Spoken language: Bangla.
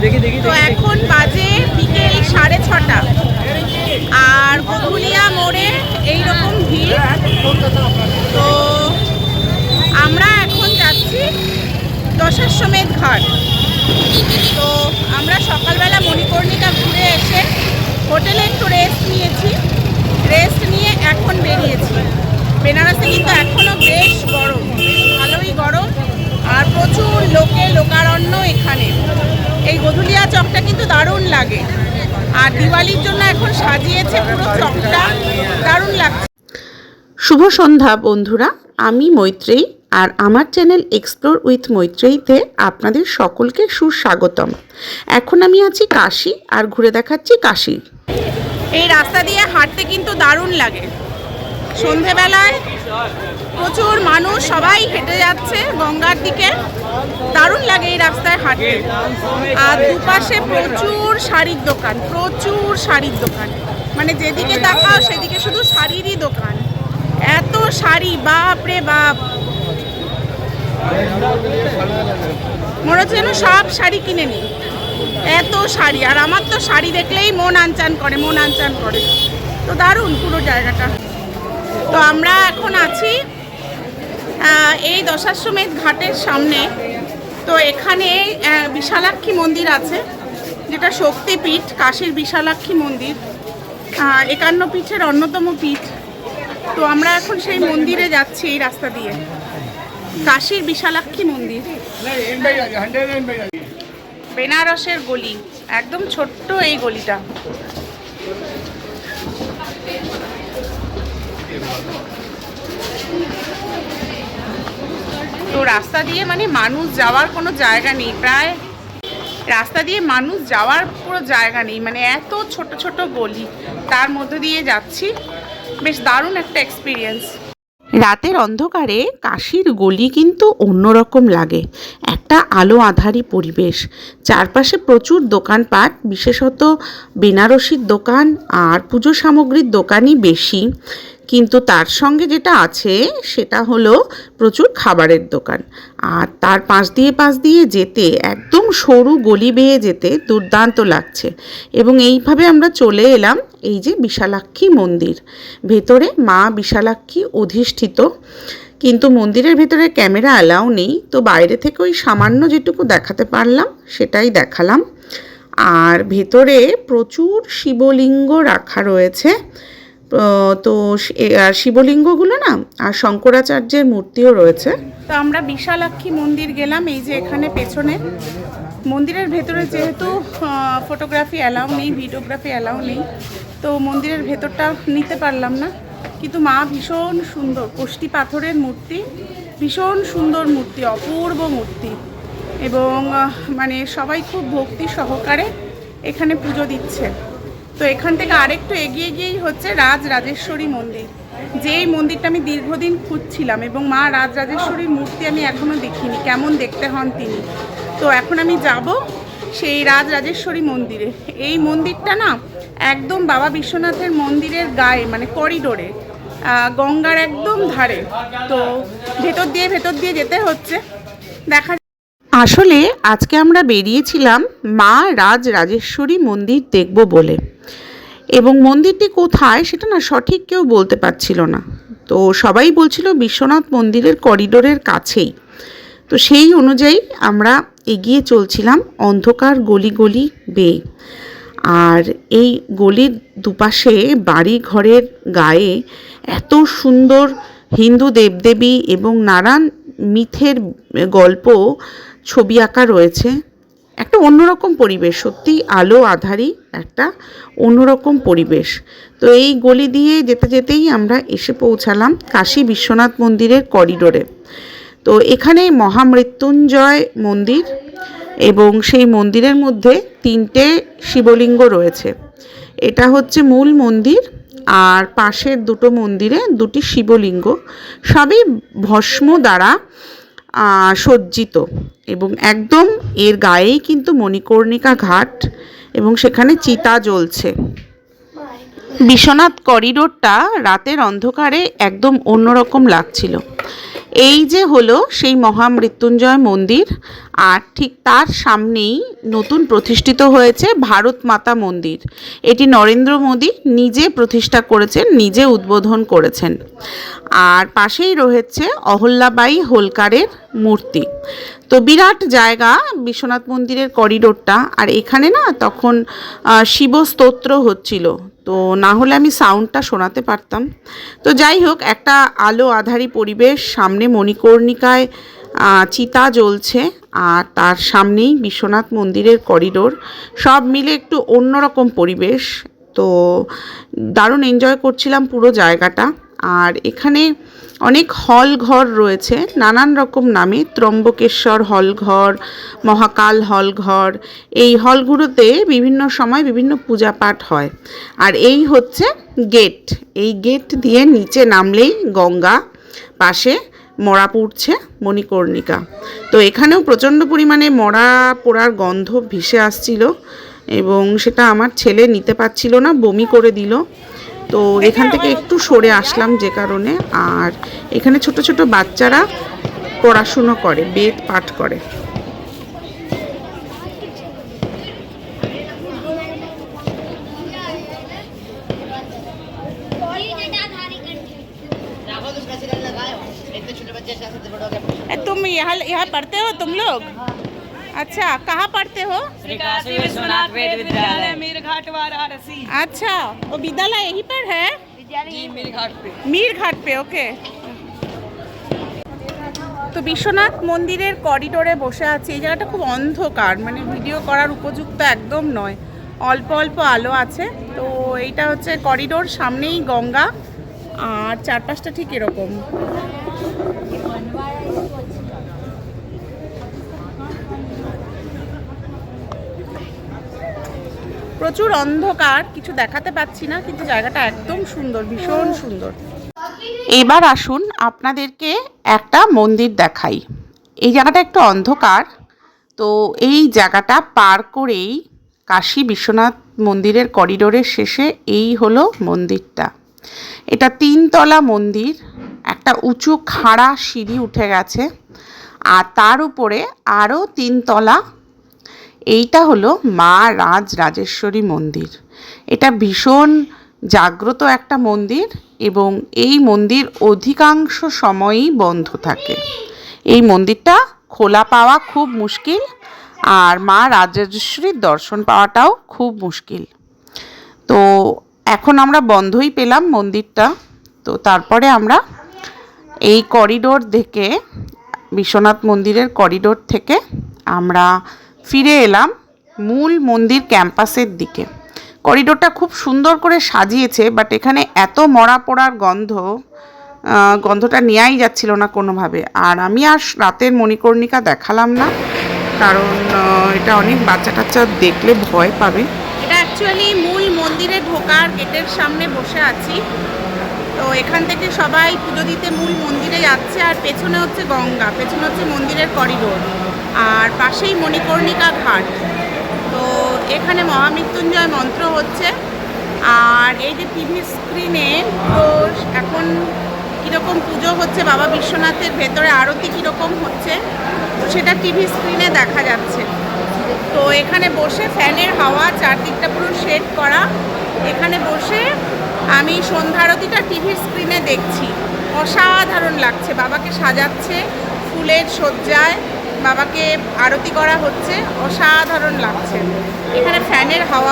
তো এখন বাজে বিকেল সাড়ে ছটা। আর গধুলিয়া মোড়ে এইরকম ভিড়। তো আমরা এখন যাচ্ছি দশাশ্বমেধ ঘাট। তো আমরা সকালবেলা মণিকর্ণিকা ঘুরে এসে হোটেলে একটু রেস্ট নিয়েছি রেস্ট নিয়ে এখন বেরিয়েছি বেনারসে কিন্তু এখনও বেশ গরম বেশ ভালোই গরম আর প্রচুর লোকে লোকারণ্য এখানে এই গধুলিয়া চকটা কিন্তু দারুণ লাগে। আর দিওয়ালির জন্য এখন সাজিয়েছে পুরো চকটা। দারুণ লাগছে। শুভ সন্ধ্যা বন্ধুরা। আমি মৈত্রেয়ী আর আমার চ্যানেল এক্সপ্লোর উইথ মৈত্রেয়ীতে আপনাদের সকলকে সুস্বাগতম। এখন আমি আছি কাশি আর ঘুরে দেখাচ্ছি কাশি এই রাস্তা দিয়ে হাঁটতে কিন্তু দারুণ লাগে। সন্ধেবেলায় প্রচুর মানুষ, সবাই হেঁটে যাচ্ছে গঙ্গার দিকে। দারুণ লাগে এই রাস্তায় হাঁটতে। আর দুপাশে প্রচুর শাড়ির দোকান, প্রচুর শাড়ির দোকান। মানে যেদিকে তাকাও সেদিকে শুধু শাড়িরই দোকান। এত শাড়ি, বাপ রে বাপ। মনে হচ্ছে যেন সব শাড়ি কিনে নিই। এত শাড়ি, আর আমার তো শাড়ি দেখলেই মন আনচান করে, মন আনচান করে। তো দারুণ পুরো জায়গাটা। তো আমরা এখন আছি এই দশাশ্বমেধ ঘাটের সামনে। তো এখানে বিশালাক্ষী মন্দির আছে, যেটা শক্তিপীঠ, কাশীর বিশালাক্ষী মন্দির। একান্ন পীঠের অন্যতম পীঠ। তো আমরা এখন সেই মন্দিরে যাচ্ছি এই রাস্তা দিয়ে। কাশীর বিশালাক্ষী মন্দির। বেনারসের গলি, একদম ছোট্ট এই গলিটা। তো রাস্তা দিয়ে মানে মানুষ যাওয়ার কোনো জায়গা নেই, প্রায় রাস্তা দিয়ে মানুষ যাওয়ার পুরো জায়গা নেই মানে এত ছোট ছোট গলি, তার মধ্যে দিয়ে যাচ্ছি। বেশ দারুণ একটা এক্সপিরিয়েন্স রাতের অন্ধকারে কাশির গলি কিন্তু অন্যরকম লাগে, একটা আলো আধারি পরিবেশ। চারপাশে প্রচুর দোকানপাট, বিশেষত বেনারসির দোকান আর পুজো সামগ্রীর দোকানই বেশি। কিন্তু তার সঙ্গে যেটা আছে, সেটা হলো প্রচুর খাবারের দোকান। আর তার পাশ দিয়ে পাশ দিয়ে যেতে, একদম সরু গলি বেয়ে যেতে দুর্দান্ত লাগছে। এবং এইভাবে আমরা চলে এলাম এই যে বিশালাক্ষী মন্দির। ভেতরে মা বিশালাক্ষী অধিষ্ঠিত। কিন্তু মন্দিরের ভেতরে ক্যামেরা অ্যালাউ নেই। তো বাইরে থেকে ওই সামান্য যেটুকু দেখাতে পারলাম, সেটাই দেখালাম। আর ভেতরে প্রচুর শিবলিঙ্গ রাখা রয়েছে। তো আর শিবলিঙ্গগুলো না, আর শঙ্করাচার্যের মূর্তিও রয়েছে। তো আমরা বিশালাক্ষী মন্দির গেলাম, এই যে এখানে পেছনে। মন্দিরের ভেতরে যেহেতু ফটোগ্রাফি অ্যালাউ নেই ভিডিওগ্রাফি অ্যালাউ নেই, তো মন্দিরের ভেতরটা নিতে পারলাম না। কিন্তু মা ভীষণ সুন্দর কষ্টি পাথরের মূর্তি, ভীষণ সুন্দর মূর্তি, অপূর্ব মূর্তি। এবং মানে সবাই খুব ভক্তি সহকারে এখানে পুজো দিচ্ছে। তো এখান থেকে আরেকটু এগিয়ে গিয়েই হচ্ছে রাজ রাজেশ্বরী মন্দির। যেই মন্দিরটা আমি দীর্ঘদিন খুঁজছিলাম এবং মা রাজ রাজেশ্বরীর মূর্তি আমি এখনও দেখিনি, কেমন দেখতে হন তিনি। তো এখন আমি যাব সেই রাজ রাজেশ্বরী মন্দিরে। এই মন্দিরটা না একদম বাবা বিশ্বনাথের মন্দিরের গায়ে মানে করিডোরে গঙ্গার একদম ধারে। তো ভেতর দিয়ে ভেতর দিয়ে যেতে হচ্ছে। দেখা আসলে আজকে আমরা বেরিয়েছিলাম মা রাজ রাজেশ্বরী মন্দির দেখব বলে। এবং মন্দিরটি কোথায় সেটা না সঠিক কেউ বলতে পারছিল না। তো সবাই বলছিল বিশ্বনাথ মন্দিরের করিডোরের কাছেই। তো সেই অনুযায়ী আমরা এগিয়ে চলছিলাম অন্ধকার গলি গলি বেয়ে। আর এই গলির দুপাশে বাড়ি ঘরের গায়ে এত সুন্দর হিন্দু দেবদেবী এবং নানান মিথের গল্প ছবি আঁকা রয়েছে। একটা অন্যরকম পরিবেশ, সত্যি আলো আধারি একটা অন্যরকম পরিবেশ। তো এই গলি দিয়ে যেতে যেতেই আমরা এসে পৌঁছালাম কাশী বিশ্বনাথ মন্দিরের করিডোরে। তো এখানে মহামৃত্যুঞ্জয় মন্দির এবং সেই মন্দিরের মধ্যে তিনটে শিবলিঙ্গ রয়েছে। এটা হচ্ছে মূল মন্দির আর পাশের দুটো মন্দিরে দুটি শিবলিঙ্গ। সবই ভস্ম দ্বারা সজ্জিত এবং একদম এর গায়েই কিন্তু মণিকর্ণিকা ঘাট এবং সেখানে চিতা জ্বলছে। বিশ্বনাথ করিডোরটা রাতের অন্ধকারে একদম অন্যরকম লাগছিল। এই যে হলো সেই মহামৃত্যুঞ্জয় মন্দির, আর ঠিক তার সামনেই নতুন প্রতিষ্ঠিত হয়েছে ভারত মাতা মন্দির। এটি নরেন্দ্র মোদী নিজে প্রতিষ্ঠা করেছেন, নিজে উদ্বোধন করেছেন। আর পাশেই রয়েছে অহল্যাবাই হোলকারের মূর্তি। তো বিরাট জায়গা, বিশ্বনাথ মন্দিরের করিডোরটা, আর এখানে না তখন শিব স্তোত্র হচ্ছিল। তো না হলে আমি সাউন্ডটা শোনাতে পারতাম। তো যাই হোক, একটা আলো আধারি পরিবেশ, সামনে মণিকর্ণিকায় চিতা জ্বলছে আর তার সামনেই বিশ্বনাথ মন্দিরের করিডোর সব মিলে একটু অন্যরকম পরিবেশ। তো দারুণ এনজয় করছিলাম পুরো জায়গাটা। আর এখানে অনেক হল ঘর রয়েছে, নানান রকম নামে। ত্রম্বকেশ্বর হল ঘর মহাকাল হল ঘর এই হলগুলোতে বিভিন্ন সময় বিভিন্ন পূজা পাঠ হয়। আর এই হচ্ছে গেট। এই গেট দিয়ে নিচে নামলেই গঙ্গা, পাশে মরা পড়ছে মণিকর্ণিকা। তো এখানেও প্রচণ্ড পরিমাণে মরা পোড়ার গন্ধ ভেসে আসছিল এবং সেটা আমার ছেলে নিতে পারছিল না, বমি করে দিল। তো এখান থেকে একটু সরে আসলাম যে কারণে আর এখানে ছোট ছোট বাচ্চারা পড়াশুনো করে বেদ পাঠ করে राघव तो कैसे करने लगाए हो इतने छोटे बच्चे से ऐसे बड़े हो गए ए, तुम यहाँ यहाँ पढ़ते हो तुम लोग अच्छा कहाँ पढ़ते हो श्री काशी विश्वनाथ वेद विद्यालय मीर घाट वाराणसी अच्छा वो विद्यालय यहीं पर है जी मीर घाट पे মীর ঘাট পে ওকে তো বিশ্বনাথ মন্দিরের করিডোরে বসে আছি এই জায়গাটা খুব অন্ধকার মানে ভিডিও করার উপযুক্ত একদম নয় অল্প অল্প আলো আছে তো এইটা হচ্ছে করিডোর সামনেই গঙ্গা আর চারপাশটা ঠিক এরকম প্রচুর অন্ধকার, কিছু দেখাতে পাচ্ছি না, কিন্তু জায়গাটা একদম সুন্দর, ভীষণ সুন্দর। এবার আসুন আপনাদেরকে একটা মন্দির দেখাই। এই জায়গাটা একটু অন্ধকার, তো এই জায়গাটা পার করেই কাশী বিশ্বনাথ মন্দিরের করিডোরের শেষে এই হলো মন্দিরটা। এটা তিনতলা মন্দির, একটা উঁচু খাড়া সিঁড়ি উঠে গেছে, আর তার উপরে আরও তিনতলা এইটা হলো মা রাজ রাজেশ্বরী মন্দির। এটা ভীষণ জাগ্রত একটা মন্দির এবং এই মন্দির অধিকাংশ সময়ই বন্ধ থাকে। এই মন্দিরটা খোলা পাওয়া খুব মুশকিল আর মা রাজরাজেশ্বরীর দর্শন পাওয়াটাও খুব মুশকিল। তো এখন আমরা বন্ধই পেলাম মন্দিরটা। তো তারপরে আমরা এই করিডোর থেকে বিশ্বনাথ মন্দিরের করিডোর থেকে আমরা ফিরে এলাম মূল মন্দির ক্যাম্পাসের দিকে। করিডোরটা খুব সুন্দর করে সাজিয়েছে বাট এখানে এত মরা পোড়ার গন্ধ গন্ধটা নেওয়াই যাচ্ছিল না কোনোভাবে। আর আমি আর রাতের মণিকর্ণিকা দেখালাম না, কারণ এটা অনেক বাচ্চা কাচ্চা দেখলে ভয় পাবে। এটা অ্যাকচুয়ালি মূল মন্দিরে ঢোকার গেটের সামনে বসে আছি। তো এখান থেকে সবাই পুজো দিতে মূল মন্দিরে যাচ্ছে, আর পেছনে হচ্ছে গঙ্গা, পেছনে হচ্ছে মন্দিরের করিডোর। আর পাশেই মণিকর্ণিকা ঘাট। তো এখানে মহামৃত্যুঞ্জয় মন্ত্র হচ্ছে। আর এই যে টিভি স্ক্রিনে তো এখন কীরকম পুজো হচ্ছে, বাবা বিশ্বনাথের ভেতরে আরতি কীরকম হচ্ছে, তো সেটা টিভি স্ক্রিনে দেখা যাচ্ছে। তো এখানে বসে ফ্যানের হাওয়া, চারদিকটা পুরো শেড করা। এখানে বসে আমি সন্ধ্যারতিটা টিভির স্ক্রিনে দেখছি। অসাধারণ লাগছে, বাবাকে সাজাচ্ছে, ফুলের সজ্জায় বাবাকে আরতি করা হচ্ছে। অসাধারণ লাগছে। এখানে ফ্যানের হাওয়া